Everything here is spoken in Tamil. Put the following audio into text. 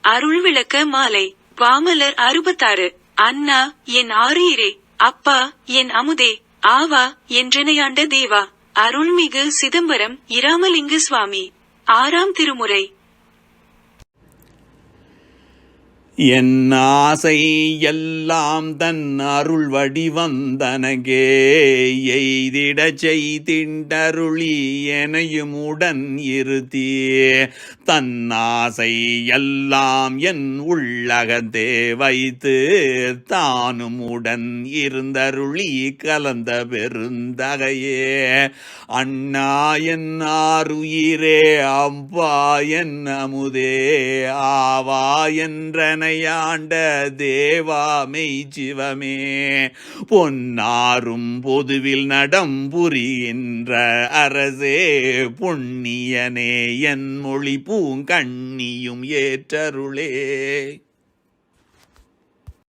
அருள் விளக்க மாலை. பாமலர் அறுபத்தாறு. அண்ணா என் ஆரியரே அப்பா என் அமுதே. ஆவா என்றெனையாண்ட தேவா. அருள்மிகு சிதம்பரம் இராமலிங்க சுவாமி. ஆறாம் திருமுறை. என் ஆசை எல்லாம் தன் அருள் வடிவந்தனகே. எய்திடச் செய்திண்டருளி எனையும் உடன் இருத்தியே தன்னாசை எல்லாம் என் உள்ளகத்தே வைத்து தானும் உடன் இருந்தருளி கலந்த பெருந்தகையே. அண்ணா என் ஆறுயிரே அவ்வா என் அமுதே. ஆவா என்றனையாண்ட தேவா மெய் சிவமே. பொன்னாரும் பொதுவில் நட புரிகின்ற அரசே புண்ணியனே என் மொழி பூங்கண்ணியும் ஏற்றருளே.